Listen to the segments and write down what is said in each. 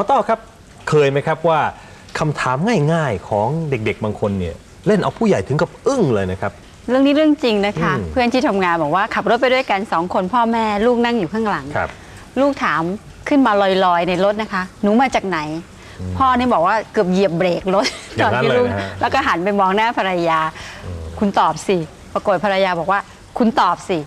อต้อครับเคยไหมครับว่าคำถามง่ายๆของเด็กๆบางคนเนี่ยเล่นเอาผู้ใหญ่ถึงกับอึ้งเลยนะครับ เรื่องนี้เรื่องจริงนะคะ อืม เพื่อนที่ทำงานบอกว่าขับรถไปด้วยกันสองคนพ่อแม่ลูกนั่งอยู่ข้างหลัง ครับ ลูกถามขึ้นมาลอยๆ ในรถนะคะ หนูมาจากไหน พ่อนี่บอกว่าเกือบเหยียบเบรกรถอย่างนั้นที่เลยลูกนะฮะ แล้วก็หันไปมองหน้าภรรยา คุณตอบสิ ปรากฏภรรยาบอกว่า คุณตอบสิ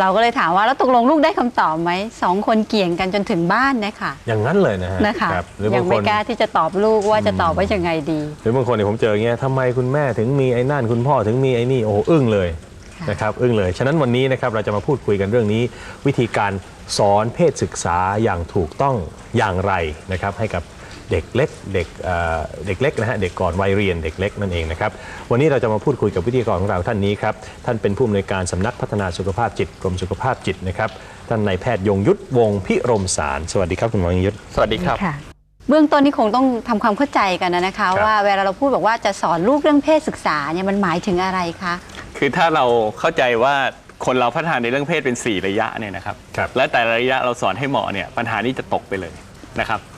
เราก็เลยถามว่าแล้วตกลงลูกได้คำตอบไหมสองคนเกี่ยงกันจนถึงบ้านนะคะอย่างนั้นเลยนะฮะนะคะรับหรือยับางงคไม่นกล้าที่จะตอบลูกว่าจะตอบว่ายังไงดี หรือบางคนเนี่ยผมเจออย่างเงี้ยทำไมคุณแม่ถึงมีไอ้นั่นคุณพ่อถึงมีไอ้นี่โอ้โหอึ้งเลยค่ะนะครับอึ้งเลย ฉะนั้นวันนี้นะครับเราจะมาพูดคุยกันเรื่องนี้ วิธีการสอนเพศศึกษาอย่างถูกต้องอย่างไรนะครับให้กับ เด็กเล็กเด็กเอ่อเด็กเล็กนะฮะเด็กก่อนวัยเรียนเด็กเล็กนั่นเองนะครับวันนี้เราจะมาพูดคุยกับวิทยากรของเราท่านนี้ครับท่านเป็นผู้อำนวยการสำนักพัฒนาสุขภาพจิตกรมสุขภาพจิตนะครับท่านนายแพทย์ยงยุทธวงศ์พิรมสารสวัสดีครับคุณหมอยงยุทธสวัสดีครับค่ะเบื้องต้นนี่คงต้องทำความเข้าใจกันนะคะครับว่าเวลาเราพูดบอกว่าจะสอนลูกเรื่องเพศศึกษาเนี่ยมันหมายถึงอะไรคะคือถ้าเราเข้าใจว่าคนเราพัฒนาในเรื่องเพศเป็น 4 ระยะเนี่ยนะครับครับและแต่ละระยะเราสอนให้เหมาะเนี่ยปัญหานี้จะตกไปเลยนะครับเอ่อ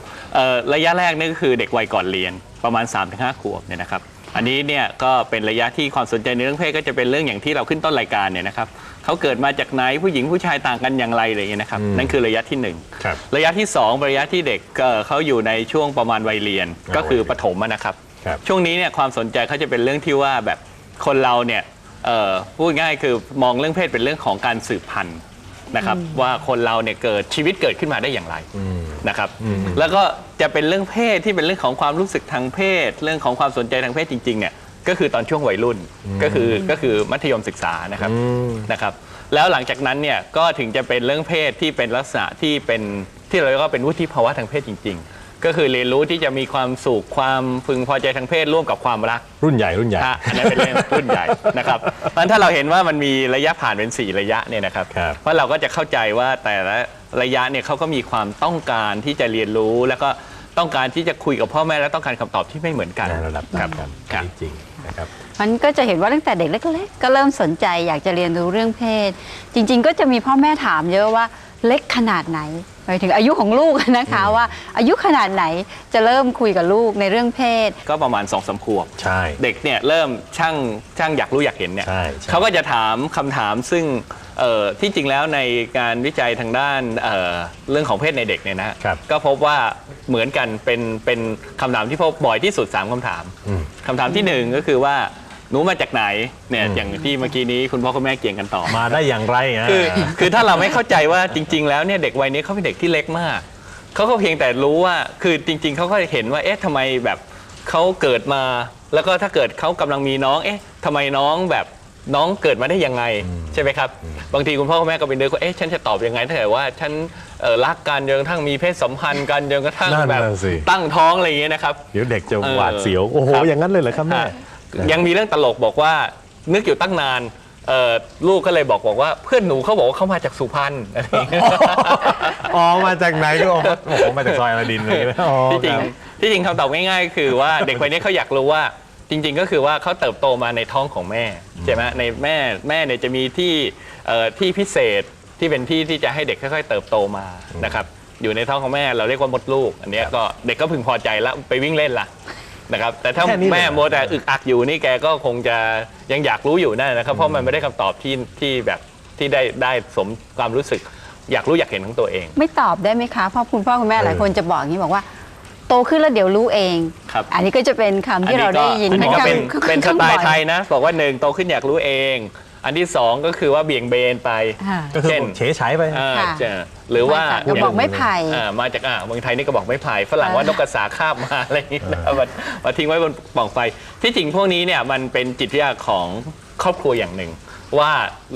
ระยะแรกนี่ก็คือเด็กวัยก่อนเรียนประมาณ 3-5 ขวบเนี่ยนะครับ อันนี้เนี่ยก็เป็นระยะที่ความสนใจในเรื่องเพศก็จะเป็นเรื่องอย่างที่เราขึ้นต้นรายการเนี่ยนะครับเขาเกิดมาจากไหนผู้หญิงผู้ชายต่างกันอย่างไรอะไรอย่างเงี้ยนะครับอืมนั่นคือระยะที่หนึ่งครับระยะที่สองเป็นระยะที่เด็กเอ่อเขาอยู่ในช่วงประมาณวัยเรียนอ่าก็คือวัยเรียนปฐมอะนะครับครับ ช่วงนี้เนี่ยความสนใจเขาจะเป็นเรื่องที่ว่าแบบคนเราเนี่ยเอ่อพูดง่ายคือมองเรื่องเพศเป็นเรื่องของการสืบพันธุ์นะครับว่าคนเราเนี่ยเกิดชีวิตเกิดขึ้นมาได้อย่างไรอืม นะครับอืมแล้วก็จะเป็นเรื่องเพศที่เป็นเรื่องของความรู้สึกทางเพศ เรื่องของความสนใจทางเพศจริงๆเนี่ยก็คือตอนช่วงวัยรุ่นก็คือก็คือมัธยมศึกษานะครับอืมนะครับ แล้วหลังจากนั้นเนี่ยก็ถึงจะเป็นเรื่องเพศที่เป็นลักษณะที่เป็นที่เราเรียกว่าเป็นวุฒิภาวะทางเพศจริง ๆ ก็คือเรียนรู้ที่จะมีความสุขความพึงพอใจทางเพศร่วมกับความรัก รุ่นใหญ่รุ่นใหญ่อะอันนั้นเป็นเรื่องรุ่นใหญ่นะครับเพราะฉะนั้นถ้าเราเห็นว่ามันมีระยะผ่านเป็น 4 ระยะเนี่ยนะครับครับเพราะเราก็จะเข้าใจว่าแต่ละ ระยะเนี่ยเขาก็มีความต้องการที่จะเรียนรู้ แล้วก็ต้องการที่จะคุยกับพ่อแม่และต้องการคำตอบที่ไม่เหมือนกันในระดับครับครับครับจริงนะครับ มันก็จะเห็นว่าตั้งแต่เด็กเล็กๆ ก็เริ่มสนใจอยากจะเรียนรู้เรื่องเพศ จริง ๆ ก็จะมีพ่อแม่ถามเยอะว่าเล็กขนาดไหน หมายถึงอายุของลูกนะคะว่าอายุขนาดไหนจะเริ่มคุยกับลูกในเรื่องเพศ ก็ประมาณ2องสามขวบ ใช่ เด็กเนี่ยเริ่มช่างช่างอยากรู้อยากเห็นเนี่ยใช่ใช่ เขาก็จะถามคำถามซึ่งเอ่อที่จริงแล้วในการวิจัยทางด้านเอ่อเรื่องของเพศในเด็กเนี่ยนะฮะครับ ก็พบว่าเหมือนกันเป็นเป็นคำถามที่พบบ่อยที่สุด 3คำถามอืมคำถามที่หนึ่งก็คือว่า หนูมาจากไหนเนี่ยอืมอย่างที่เมื่อกี้นี้คุณพ่อคุณแม่เกี่ยงกันต่อมาได้อย่างไรอะคือคือถ้าเราไม่เข้าใจว่าจริง ๆ แล้วเนี่ยเด็กวัยนี้เขาเป็นเด็กที่เล็กมากเขาก็เพียงแต่รู้ว่าคือจริง ๆเขาก็เห็นว่าเอ๊ะทำไมแบบเขาเกิดมา แล้วก็ถ้าเกิดเขากำลังมีน้องเอ๊ะทำไมน้องแบบน้องเกิดมาได้ยังไงใช่ไหมครับ บางทีคุณพ่อคุณแม่ก็เป็นเด็กว่าเอ๊ะฉันจะตอบยังไงถ้าเกิดว่าฉันเอ่อรักกันจนกระทั่งมีเพศสัมพันธ์กันจนกระทั่งนั่นแบบน่ะสิตั้งท้องอะไรอย่างเงี้ยนะครับเดี๋ยวเด็กจะเออหวาดเสียวโอ้โหครับอย่างนั้นเลยเหรอครับแม่ฮะ ยังมีเรื่องตลกบอกว่านึกอยู่ตั้งนานเอ่อลูกก็เลยบอกบอกว่าเพื่อนหนูเขาบอกว่าเขามาจากสุพรรณอะไรอย่างเงี้ย อ๋อ มาจากไหนก็บอกว่าโอ้โหมาจากซอยอลาดินเลยอ๋อที่จริงคบที่จริงคำตอบง่ายๆ คือว่า เด็กวัยนี้เขาอยากรู้ว่าจริง ๆ ก็คือว่าเขาเติบโตมาในท้องของแม่ใช่ไหมในแม่แม่เนี่ยจะมีที่เอ่อที่พิเศษที่เป็นที่ที่จะให้เด็กค่อยๆ เติบโตมานะครับอยู่ในท้องของแม่เราเรียกว่ามดลูก อันเนี้ยก็เด็กก็พึงพอใจแล้วไปวิ่งเล่นละ นะครับแต่ถ้าแค่นี้เลย แม่โมวแต่อึกอักอยู่นี่แกก็คงจะยังอยากรู้อยู่นั่นนะครับ เพราะมันไม่ได้คำตอบที่ที่แบบที่ได้ได้สมความรู้สึก อยากรู้อยากเห็นของตัวเอง ไม่ตอบได้ไหมคะเพราะคุณพ่อคุณแม่หลายคนจะบอกอย่างนี้บอกว่า โตขึ้นแล้วเดี๋ยวรู้เอง ครับ อันนี้ก็จะเป็นคำที่เราได้ยินอันนี้ก็ค่อเป็นข้างเป็นสข้างไตบ่อล์ไทยนะ บอกว่าหนึ่งโตขึ้นอยากรู้เอง อันที่สองก็คือว่าเบี่ยงเบนไปค่ะก็คือเช่นเฉยฉายไป อ่าค่ะจะหรือว่าเราบอกไม่ไผ่ อ่ามาจากอ่าเมืองไทยนี่ก็บอกไม่ไผ่ฝรั่งว่านกกระสาคาบมาอะไรอย่างเงี้ยนะมามาทิ้งไว้บนปล่องไฟ ที่จริงพวกนี้เนี่ยมันเป็นจิตวิทยาของครอบครัวอย่างหนึ่ง ว่า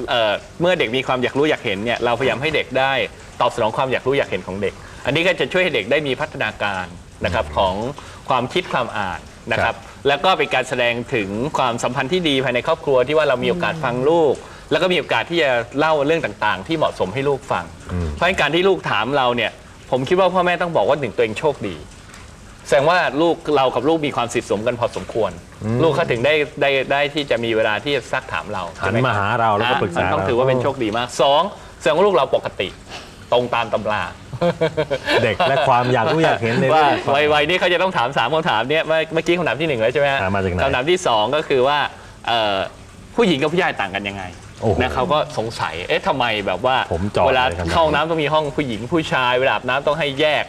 เอ่อเมื่อเด็กมีความอยากรู้อยากเห็นเนี่ยเราพยายามให้เด็กได้ตอบสนองความอยากรู้อยากเห็นของเด็ก อันนี้ก็จะช่วยให้เด็กได้มีพัฒนาการนะครับของความคิดความอ่านนะคครัรับบ แล้วก็เป็นการแสดงถึงความสัมพันธ์ที่ดีภายในครอบครัวที่ว่าเรามีโอกาสฟังลูก แล้วก็มีโอกาสที่จะเล่าเรื่องต่างๆ ที่เหมาะสมให้ลูกฟังอืมเพราะฉะนั้นการที่ลูกถามเราเนี่ย ผมคิดว่าพ่อแม่ต้องบอกว่าหนึ่งตัวเองโชคดี แสดงว่าลูกเรากับลูกมีความสิทธิสมกันพอสมควร ลูกเขาถึงได้ได้ได้ที่จะมีเวลาที่จะซักถามเราหันใช่ไหมาครับหาเราแล้วก็ปรึกษาอะมันต้องเรา ถือว่าเป็นโชคดีมากสองแสดงว่าลูกเราปกติ ตรงตามตำรา เด็กและความอยากรู้อยากเห็นในว่าเรื่องวัยวัยนี้เขาจะต้องถามสามคำถามเนี่ยเมื่อเมื่อกี้คำถามที่หนึ่งแล้วใช่ไหมฮะอ่ามาจากไหนคำถามที่สองก็คือว่าเอ่อผู้หญิงกับผู้ชายต่างกันยังไงโอ้โหนะเขาก็สงสัย เอ๊ะทำไมแบบว่าผมจอดเวลาเลยคำถามเข้าห้องน้ำต้องมีห้องผู้หญิงผู้ชาย เวลาอาบน้ำต้องให้แยก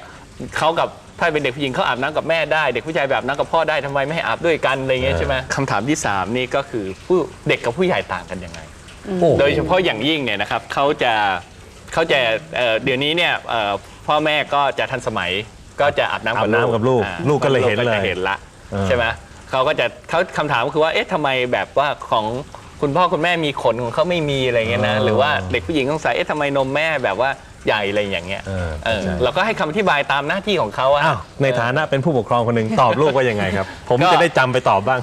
เขากับถ้าเป็นเด็กผู้หญิงเขาอาบน้ำกับแม่ได้ เด็กผู้ชายแบบน้ำกับพ่อได้ทำไมไม่ให้อาบด้วยกันอะไรเงี้ยใช่ไหมคำถามที่สามนี่ก็คือผู้เด็กกับผู้ใหญ่ต่างกันยังไงโอ้โหโดยเฉพาะอย่างยิ่งเนี่ยนะครับเขาจะ เขาจะเอ่อเดี๋ยวนี้เนี่ยเอ่อพ่อแม่ก็จะทันสมัยก็จะอาบน้ำกับอาบน้ำกับลูกอ่าลูกก็เลยเห็นเลยจะเห็นละเออ ใช่ไหมเขาก็จะเขาคำถามก็คือว่าเอ๊ะทำไมแบบว่าของคุณพ่อคุณแม่มีขนของเขาไม่มีอะไรเงี้ยนะหรือว่าเด็กผู้หญิงสงสัยเอ๊ะทำไมนมแม่แบบว่าใหญ่อะไรอย่างเงี้ยเออเออใช่เราก็ให้คำอธิบายตามหน้าที่ของเขาอะ อ้าวในฐานะเป็นผู้ปกครองคนหนึ่งตอบลูกว่ายังไงครับ ผมก็ จะได้จำไปตอบบ้าง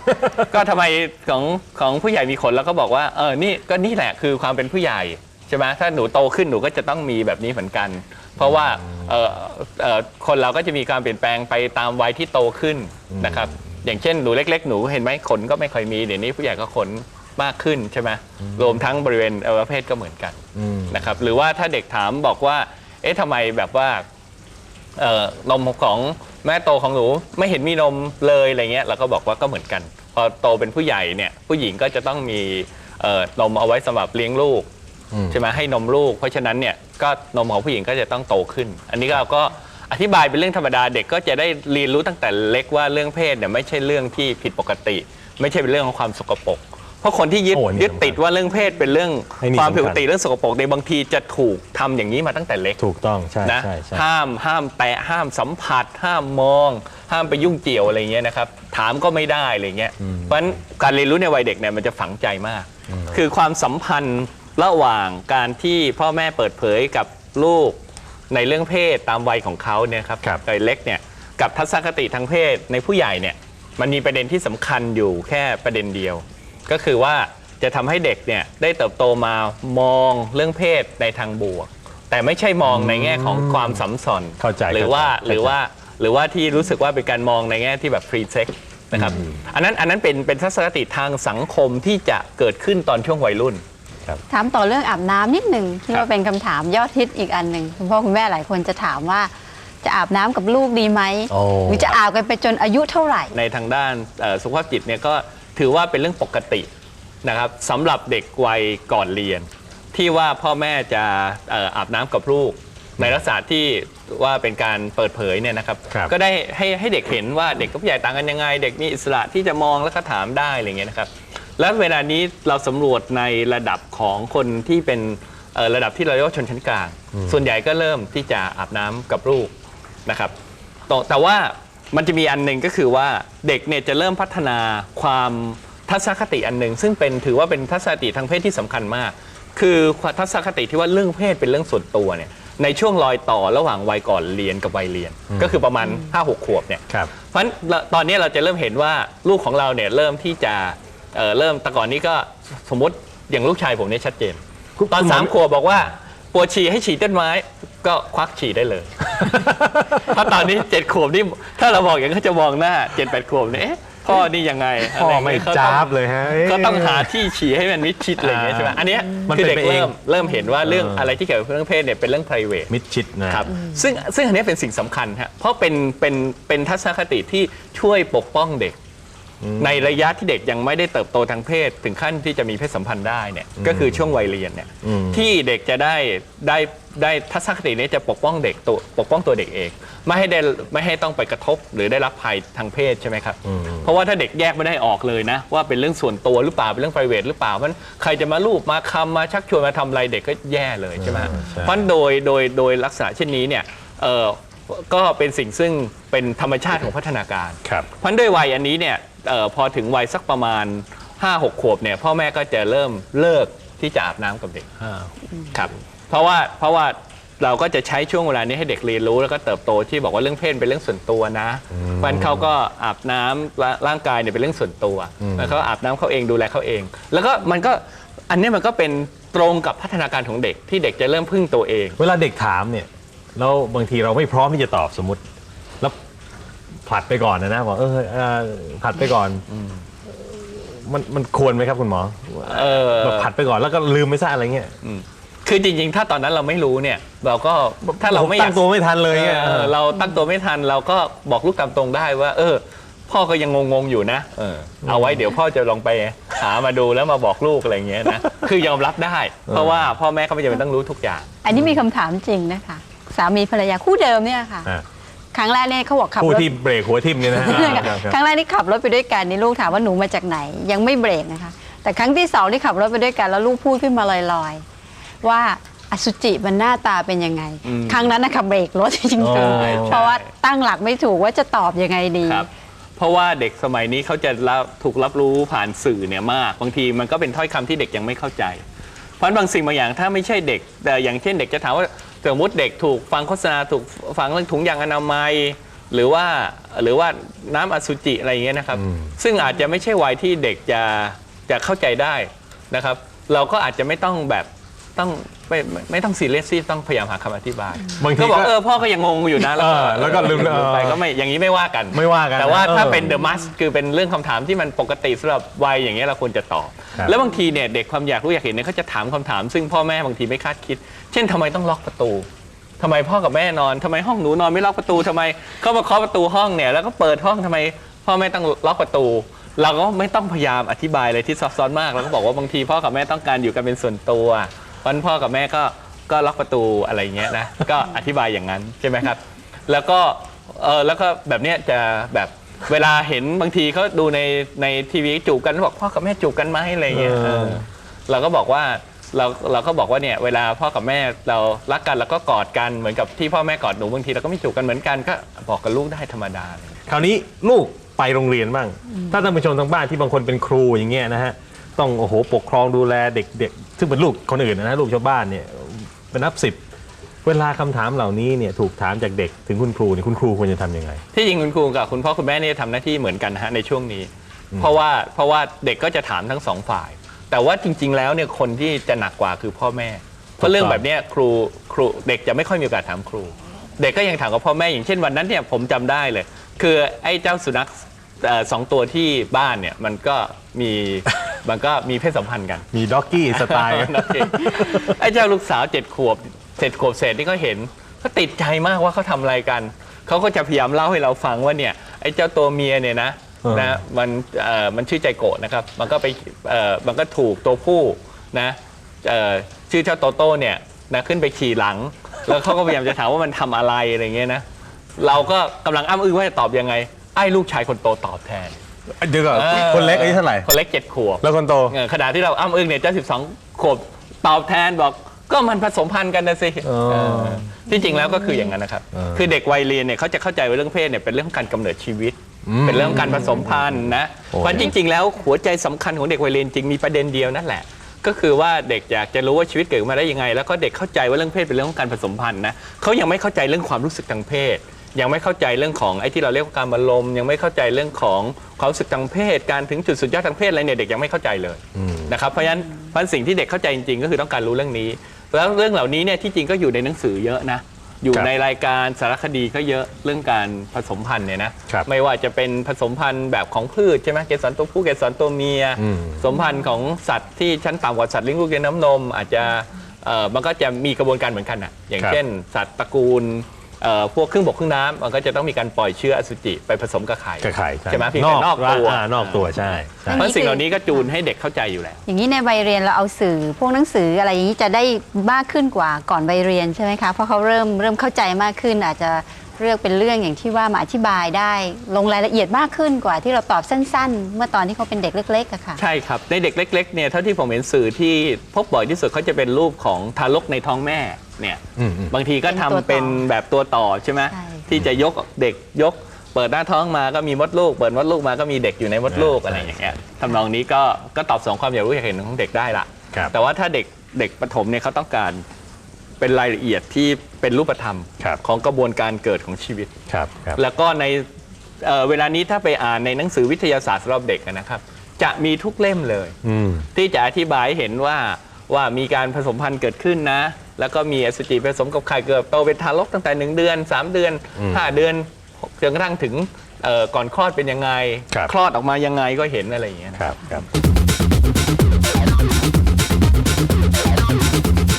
ก็ทำไมของของผู้ใหญ่มีขนแล้วก็บอกว่าเออนี่ก็นี่แหละคือความเป็นผู้ใหญ่ ใช่ไหมถ้าหนูโตขึ้นหนูก็จะต้องมีแบบนี้เหมือนกัน เพราะว่าเออเออคนเราก็จะมีการเปลี่ยนแปลงไปตามวัยที่โตขึ้นนะครับ อย่างเช่นหนูเล็ก ๆ หนูเห็นไหมขนก็ไม่ค่อยมีเดี๋ยวนี้ผู้ใหญ่ก็ขนมากขึ้นใช่ไหมรวมทั้งบริเวณอวัยวะเพศก็เหมือนกันอืม นะครับ หรือว่าถ้าเด็กถามบอกว่า เอ๊ะทำไมแบบว่าเอ่อนมของแม่โตของหนูไม่เห็นมีนมเลยอะไรเงี้ยเราก็บอกว่าก็เหมือนกัน พอโตเป็นผู้ใหญ่เนี่ยผู้หญิงก็จะต้องมีเอ่อนมเอาไว้สำหรับเลี้ยงลูกอืม ใช่ไหมให้นมลูก เพราะฉะนั้นเนี่ยก็นมของผู้หญิงก็จะต้องโตขึ้น อันนี้เราก็อธิบายเป็นเรื่องธรรมดาเด็กก็จะได้เรียนรู้ตั้งแต่เล็กว่าเรื่องเพศเนี่ยไม่ใช่เรื่องที่ผิดปกติ ไม่ใช่เป็นเรื่องของความสกปรกเพราะคนที่ยึดโอ้นี่ยึดติดว่าเรื่องเพศเป็นเรื่องไอ้นี่ความผิดปสำคักญติเรื่องสกปรกในบางทีจะถูกทำอย่างนี้มาตั้งแต่เล็ก ถูกต้องใช่นะใช่ใช่ ห้ามห้ามแตะห้ามสัมผัส ห้ามมอง ห้ามไปยุ่งเกี่ยวอะไรเงี้ยนะครับ ถามก็ไม่ได้อะไรเงี้ยเพราะฉะนั้นการเรียนรู้ในวัยเด็กเนี่ยมันจะฝังใจมาก คือความสัมพันธ์ ระหว่างการที่พ่อแม่เปิดเผยกับลูกในเรื่องเพศตามวัยของเขาเนี่ยครับครับ วัยเล็กเนี่ยกับทัศนคติทางเพศในผู้ใหญ่เนี่ยมันมีประเด็นที่สำคัญอยู่แค่ประเด็นเดียว ก็คือว่าจะทำให้เด็กเนี่ยได้เติบโตมามองเรื่องเพศในทางบวก แต่ไม่ใช่มองในแง่ของความสัมสนเข้าใจหรือว่าเข้าใจ หรือว่าหรือว่าที่รู้สึกว่าเป็นการมองในแง่ที่แบบฟรีเซ็กนะครับอันนั้นอันนั้นเป็นเป็นทัศนคติทางสังคมที่จะเกิดขึ้นตอนช่วงวัยรุ่น ถามต่อเรื่องอาบน้ำนิดหนึ่งที่ครับว่าเป็นคำถามยอดฮิตอีกอันหนึ่งคุณพ่อคุณแม่หลายคนจะถามว่าจะอาบน้ำกับลูกดีไหมโอ้ หรือจะอาบกันไปจนอายุเท่าไหร่ ในทางด้านเอ่อสุขภาพจิตเนี่ยก็ถือว่าเป็นเรื่องปกตินะครับสำหรับเด็กวัยก่อนเรียน ที่ว่าพ่อแม่จะเอ่ออาบน้ำกับลูก ในลักษณะที่ว่าเป็นการเปิดเผยเนี่ยนะครับ ครับก็ได้ให้ให้เด็กเห็นว่าเด็กกับผู้ใหญ่ต่างกันยังไง เด็กมีอิสระที่จะมองและก็ถามได้อะไรเงี้ยนะครับ แล้วเวลานี้เราสำรวจในระดับของคนที่เป็นเอ่อระดับที่เราเรียกว่าชนชั้นกลาง ส่วนใหญ่ก็เริ่มที่จะอาบน้ำกับลูกนะครับแต่แต่ว่ามันจะมีอันหนึ่งก็คือว่าเด็กเนี่ยจะเริ่มพัฒนาความทัศนคติอันหนึ่งซึ่งเป็นถือว่าเป็นทัศนคติทางเพศที่สำคัญมาก คือทัศนคติที่ว่าเรื่องเพศเป็นเรื่องส่วนตัวเนี่ยในช่วงรอยต่อระหว่างวัยก่อนเรียนกับวัยเรียน ก็คือประมาณ 5-6 ขวบเนี่ย ครับ เพราะฉะนั้นเราตอนนี้เราจะเริ่มเห็นว่าลูกของเราเนี่ยเริ่มที่จะ เอ่อเริ่มแต่ก่อนนี้ก็สมมติอย่างลูกชายผมเนี่ยชัดเจน คุณตอนคุณหมอสามขวบบอกว่าปวดฉี่ให้ฉี่ต้นไม้ ก็ควักฉี่ได้เลย ถ้าตอนนี้เจ็ดขวบนี่ถ้าเราบอกอย่างนั้นเขาจะมองหน้าเจ็ดแปดขวบเนี่ยเอ๊ะพ่อนี่ยังไงพ่ออะไรไม่เงี้ยเขาต้องจ้าบเลยฮะเอ๊ะก็ต้องหาที่ฉี่ให้มันมิดชิดอะไรอย่างเงี้ยใช่ไหมอันเนี้ยมันคือเป็นเด็กไปเอง เริ่มเริ่มเห็นว่าเรื่องเออออะไรที่เกี่ยวกับเรื่องเพศเนี่ยเป็นเรื่อง private มิดชิดนะ ครับซึ่งซึ่งอันเนี้ยเป็นสิ่งสำคัญฮะเพราะเป็นเป็นเป็นทัศนคติที่ช่วยปกป้องเด็ก ในระยะที่เด็กยังไม่ได้เติบโตทางเพศ ถึงขั้นที่จะมีเพศสัมพันธ์ได้เนี่ยก็คือช่วงวัยเรียนเนี่ยอืมที่เด็กจะได้ได้ได้ทัศนคตินี้จะปกป้องเด็กตัวปกป้องตัวเด็กเองไม่ให้ได้ไม่ให้ต้องไปกระทบหรือได้รับภัยทางเพศใช่ไหมครับ เพราะว่าถ้าเด็กแยกไม่ได้ออกเลยนะ ว่าเป็นเรื่องส่วนตัวหรือเปล่าเป็นเรื่อง p r i v a t หรือเปล่ามันใครจะมาลูบมาคำมาชักชวนมาทำอะไรเด็กก็แย่เลยใช่ไหมเออใช่เพราะฉะนั้นโดยโดยโดยลักษณะเช่นนี้เนี่ยเอ่อ ก็เป็นสิ่งซึ่งเป็นธรรมชาติของพัฒนาการครับเพราะฉะนั้นด้วยวัยอันนี้เนี่ยเออพอถึงวัยสักประมาณ 5-6 ขวบเนี่ยพ่อแม่ก็จะเริ่มเลิกที่จะอาบน้ำกับเด็กครับเพราะว่าเพราะว่าเราก็จะใช้ช่วงเวลานี้ให้เด็กเรียนรู้แล้วก็เติบโตที่บอกว่าเรื่องเพศเป็นเรื่องส่วนตัวนะมันเขาก็อาบน้ำร่าร่างกายเนี่ยเป็นเรื่องส่วนตัวแล้วเขาอาบน้ำเขาเองดูแลเขาเอง แล้วก็มันก็อันเนี้ยมันก็เป็นตรงกับพัฒนาการของเด็กที่เด็กจะเริ่มพึ่งตัวเอง เวลาเด็กถามเนี่ย แล้วบางทีเราไม่พร้อมที่จะตอบสมมติ แล้วผลัดไปก่อนนะนะบอกเออเออผลัดไปก่อนมันมันควรไหมครับคุณหมอเออ แบบผัดไปก่อนแล้วก็ลืมไปซะอะไรเงี้ยคือจริงๆ ถ้าตอนนั้นเราไม่รู้เนี่ย เราก็ถ้าเราไม่อตั้ยากงตัวไม่ทันเลยไงเออเราตั้งตัวไม่ทันเราก็บอกลูกตามตรงได้ว่า เออ พ่อก็ยังงงๆอยู่นะ เออ เอาไว้เดี๋ยวพ่อจะลองไปหามาดูแล้วมาบอกลูกอะไรอย่างเงี้ยนะ คือยอมรับได้ เพราะว่าพ่อแม่เขาไม่จำเป็นต้องรู้ทุกอย่าง อันนี้มีคำถามจริงนะคะ สามีภรรยาคู่เดิมเนี่ยค่ะ อะครั้งแรกเนี่ยเขาบอกขับผู้รถ ที่เบรกหัวทิ่มเนี่ยนะฮะเนี่ยค่ะครับครับครั้งแรกที่ขับรถไปด้วยกันนี่ลูกถามว่าหนูมาจากไหน ยังไม่เบรกนะคะ แต่ครั้งที่สองที่ขับรถไปด้วยกันแล้วลูกพูดขึ้นมาลอยๆ ว่าอสุจิมันหน้าตาเป็นยังไงอืมครั้งนั้นนะคะเบรกรถจริงอ๋อๆเพราะว่าตั้งหลักไม่ถูกว่าจะตอบยังไงดี ครับเพราะว่าเด็กสมัยนี้เขาจะรับถูกรับรู้ผ่านสื่อเนี่ยมาก บางทีมันก็เป็นถ้อยคำที่เด็กยังไม่เข้าใจ เพราะฉะนั้นบางสิ่งบางอย่างถ้าไม่ใช่เด็กแต่อย่างเช่นเด็กจะถามว่า สมมติเด็กถูกฟังโฆษณาถูกฟังเรื่องถุงยางอนามัย หรือว่าหรือว่าน้ำอสุจิอะไรอย่างเงี้ยนะครับอืมซึ่งอาจจะไม่ใช่วัยที่เด็กจะจะเข้าใจได้นะครับ เราก็อาจจะไม่ต้องแบบต้องไม่ไม่ไม่ต้องซีเรียสที่ต้องพยายามหาคำอธิบายบางทีก็บอกก็เออพ่อก็ยังงงอยู่นะเออแล้วก็ลืมเออไปก็ไม่อย่างนี้ไม่ว่ากันไม่ว่ากัน แต่ว่านะถ้าเออเป็น the must คือเป็นเรื่องคำถามที่มันปกติสำหรับวัยอย่างเงี้ยเราควรจะตอบครับแล้วบางทีเนี่ยเด็กความอยากรู้อยากเห็นเนี่ยเขาจะถามคำถาม ซึ่งพ่อแม่บางทีไม่คาดคิด เช่นทำไมต้องล็อกประตูทำไมพ่อกับแม่นอนทำไมห้องหนูนอนไม่ล็อกประตูทำไมเขามาเคาะประตูห้องเนี่ยแล้วก็เปิดห้องทำไมพ่อแม่ต้องล็อกประตู เราก็ไม่ต้องพยายามอธิบายอะไรที่ซับซ้อนมากเราก็บอกว่าบางทีพ่อกับแม่ต้องการอยู่กันเป็นส่วนตัวเพราะฉะนั้นพ่อกับแม่ก็ก็ล็อกประตูอะไรอย่างเงี้ยนะก็อธิบายอย่างนั้นใช่ไหมครับ แล้วก็เออแล้วก็แบบเนี้ยจะแบบเวลาเห็นบางทีเขาดูในในทีวีจูบกันบอกพ่อกับแม่จูบกันไหมอะไรเงี้ยเออเราก็บอกว่า เราเราก็บอกว่าเนี่ยเวลาพ่อกับแม่เรารักกันเราก็กอดกันเหมือนกับที่พ่อแม่กอดหนูบางทีเราก็ไม่จูบกันเหมือนกันก็บอกกับลูกได้ธรรมดาคราวนี้ลูกไปโรงเรียนบ้าง ถ้าท่านผู้ชมทางบ้านที่บางคนเป็นครูอย่างเงี้ยนะฮะต้องโอ้โหปกครองดูแลเด็กๆ ซึ่งเป็นลูกคนอื่นนะฮะลูกชาวบ้านเนี่ยเป็นนับสิบเวลาคำถามเหล่านี้เนี่ยถูกถามจากเด็กถึงคุณครูเนี่ยคุณครูควรจะทำยังไง ที่จริงคุณครูกับคุณพ่อคุณแม่เนี่ยทำหน้าที่เหมือนกันนะฮะในช่วงนี้ เพราะว่าเพราะว่าเด็กก็จะถามทั้งสองฝ่าย แต่ว่าจริง ๆ แล้วเนี่ยคนที่จะหนักกว่าคือพ่อแม่ เพราะเรื่องแบบเนี้ยครูครูเด็กจะไม่ค่อยมีโอกาสถามครู เด็กก็ยังถามกับพ่อแม่อย่างเช่นวันนั้นเนี่ยผมจำได้เลย คือไอ้เจ้าสุนัขเอ่อสองตัวที่บ้านเนี่ยมันก็มี มันก็มีเพศสัมพันธ์กัน มีด็อกกี้สไตล์ โอเคไอ้เจ้าลูกสาวเจ็ดขวบเจ็ดขวบเศษที่เขาเห็นเขาติดใจมากว่าเขาทำอะไรกัน เขาก็จะพยายามเล่าให้เราฟังว่าเนี่ยไอ้เจ้าตัวเมียเนี่ยนะเออ นะมันเอ่อมันชื่อใจโกะนะครับ มันก็ไปเอ่อมันก็ถูกตัวผู้นะเอ่อชื่อเจ้าโตโต้เนี่ยนะขึ้นไปขี่หลัง แล้วเขาก็พยายามจะถามว่ามันทำอะไรอะไรเงี้ยนะเราก็กำลังอ้ำอึ้งว่าจะตอบยังไง ไอ้ลูกชายคนโตตอบแทนเดี๋ยวก่อนออคนเล็กอายุเท่าไหร่ คนเล็กเจ็ดขวบ แล้วคนโตเออขณะที่เราอ้ำอึ้งเนี่ยเจ้าสิบสองขวบตอบแทนบอกก็มันผสมพันธุ์กันนะสิอ๋อเออที่จริงแล้วก็คืออย่างนั้นนะครับเออคือเด็กวัยเรียนเนี่ยเขาจะเข้าใจว่าเรื่องเพศเนี่ยเป็นเรื่องของการกำเนิดชีวิตอืม เป็นเรื่องของการผสมพันธุ์นะโอ้ยเพราะจริง ๆ แล้วหัวใจสำคัญของเด็กวัยเรียนจริงมีประเด็นเดียวนั่นแหละ ก็คือว่าเด็กอยากจะรู้ว่าชีวิตเกิดมาได้ยังไง แล้วก็เด็กเข้าใจว่าเรื่องเพศเป็นเรื่องของการผสมพันธุ์นะเขายังไม่เข้าใจเรื่องความรู้สึกทางเพศ ยังไม่เข้าใจเรื่องของไอ้ที่เราเรียกว่าการบรรลมยังไม่เข้าใจเรื่องของความรู้สึกทางเพศ การถึงจุดสุดยอดทางเพศอะไรเนี่ยเด็กยังไม่เข้าใจเลยอืมนะครับเพราะฉะนั้นเพราะฉะนั้นสิ่งที่เด็กเข้าใจจริง ๆ ก็คือต้องการรู้เรื่องนี้ แล้วเรื่องเหล่านี้เนี่ยที่จริงก็อยู่ในหนังสือเยอะนะ อยู่ครับในรายการสารคดีก็เยอะเรื่องการผสมพันธุ์เนี่ยนะครับไม่ว่าจะเป็นผสมพันธุ์แบบของพืชใช่ไหมเกสรตัวผู้เกสรตัวเมียอืมผสมพันธุ์ของสัตว์ที่ชั้นต่ำกว่าสัตว์เลี้ยงลูกด้วยน้ำนม อาจจะเอ่อมันก็จะมีกระบวนการเหมือนกันอะอย่างครับเช่น สัตว์ตระกูล เอ่อพวกครึ่งบกครึ่งน้ำมันก็จะต้องมีการปล่อยเชื้ออสุจิไปผสมกับไข่กระไข่ใช่ไหมเพียงแต่นอกตัวอ่านอกตัวใช่ใช่ เพราะสิ่งเหล่านี้ก็จูนให้เด็กเข้าใจอยู่แล้ว อย่างนี้ในวัยเรียนเราเอาสื่อพวกหนังสืออะไรอย่างนี้จะได้มากขึ้นกว่าก่อนวัยเรียนใช่ไหมคะ เพราะเขาเริ่มเริ่มเข้าใจมากขึ้น อาจจะเลือกเป็นเรื่องอย่างที่ว่ามาอธิบายได้ลงรายละเอียดมากขึ้นกว่าที่เราตอบสั้น ๆ เมื่อตอนที่เขาเป็นเด็กเล็กๆอะค่ะ ใช่ครับ ในเด็กเล็กๆเนี่ยเท่าที่ผมเห็นสื่อที่พบบ่อยที่สุดเขาจะเป็นรูปของทารกในท้องแม่ เนี่ยอืมอืมบางทีก็ทำเป็นตัวต่อเป็นแบบตัวต่อใช่ไหมใช่ ที่จะยกเด็กยก เปิดหน้าท้องมาก็มีมดลูก เปิดมดลูกมาก็มีเด็กอยู่ในมดลูกใช่อะไรอย่างเงี้ยทำนองนี้ก็ก็ตอบสองความอยากรู้อยากเห็นของเด็กได้ละครับ แต่ว่าถ้าเด็กเด็กประถมเนี่ยเขาต้องการเป็นรายละเอียดที่เป็นรูปธรรมครับของกระบวนการเกิดของชีวิต ครับครับ แล้วก็ในเอ่อเวลานี้ถ้าไปอ่านในหนังสือวิทยาศาสตร์สำหรับเด็กนะครับ จะมีทุกเล่มเลย อืม ที่จะอธิบายให้เห็นว่าว่ามีการผสมพันธุ์เกิดขึ้นนะ แล้วก็มีอสุจิผสมกับไข่เกิดโตเป็นทารกตั้งแต่ 1 เดือน 3 เดือนอืม5เดือนจนกระทั่งถึงเอ่อก่อนคลอดเป็นยังไงครับคลอดออกมายังไงก็เห็นอะไรอย่างเงี้ยนะครับครับ